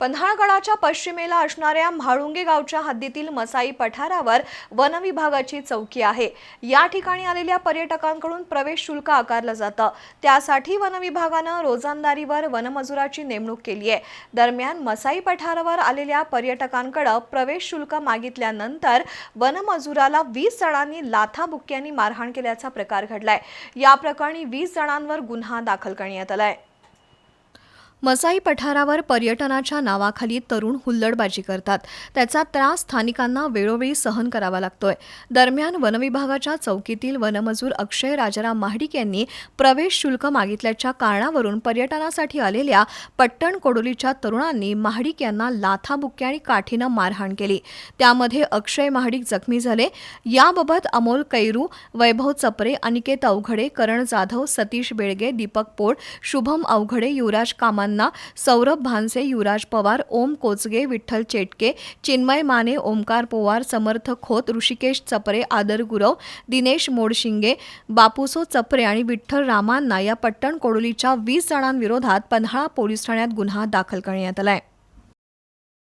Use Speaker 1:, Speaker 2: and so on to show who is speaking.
Speaker 1: पन्हाळगडाच्या पश्चिमेला असणाऱ्या म्हाळुंगे गावच्या हद्दीतील मसाई पठारावर वन विभागाची चौकी आहे. या ठिकाणी आलेल्या पर्यटकांकडून प्रवेश शुल्क आकारलं जातं. त्यासाठी वन विभागानं रोजंदारीवर वनमजुराची नेमणूक केली आहे. दरम्यान मसाई पठारावर आलेल्या पर्यटकांकडे प्रवेश शुल्क मागितल्यानंतर वनमजुराला वीस जणांनी लाथाबुक्क्यांनी मारहाण केल्याचा प्रकार घडलाय. या प्रकरणी वीस जणांवर गुन्हा दाखल करण्यात आलाय. मसाई पठारावर पर्यटनाच्या नावाखाली तरुण हुल्लडबाजी करतात. त्याचा त्रास स्थानिकांना वेळोवेळी सहन करावा लागतोय. दरम्यान वनविभागाच्या चौकीतील वनमजूर अक्षय राजाराम महाडिक यांनी प्रवेश शुल्क मागितल्याच्या कारणावरून पर्यटनासाठी आलेल्या पट्टण कोडोलीच्या तरुणांनी महाडिक यांना लाथाबुक्के आणि काठीनं मारहाण केली. त्यामध्ये अक्षय महाडिक जखमी झाले. याबाबत अमोल कैरू वैभव चपरे अनिकेत अवघडे करण जाधव सतीश बेळगे दीपक पोळ शुभम अवघडे युवराज कामा नावांना सौरभ भानसे युवराज पवार ओम कोचगे विठ्ठल चेटके चिन्मय माने ओमकार पोवार समर्थ खोत ऋषिकेश चपरे आदर गुरव दिनेश मोडशिंगे बापूसो चपरे आणि विठ्ठल रामांना या पट्टण कोडोलीच्या वीस जणांविरोधात पन्हाळा पोलीस ठाण्यात गुन्हा दाखल करण्यात आलाय.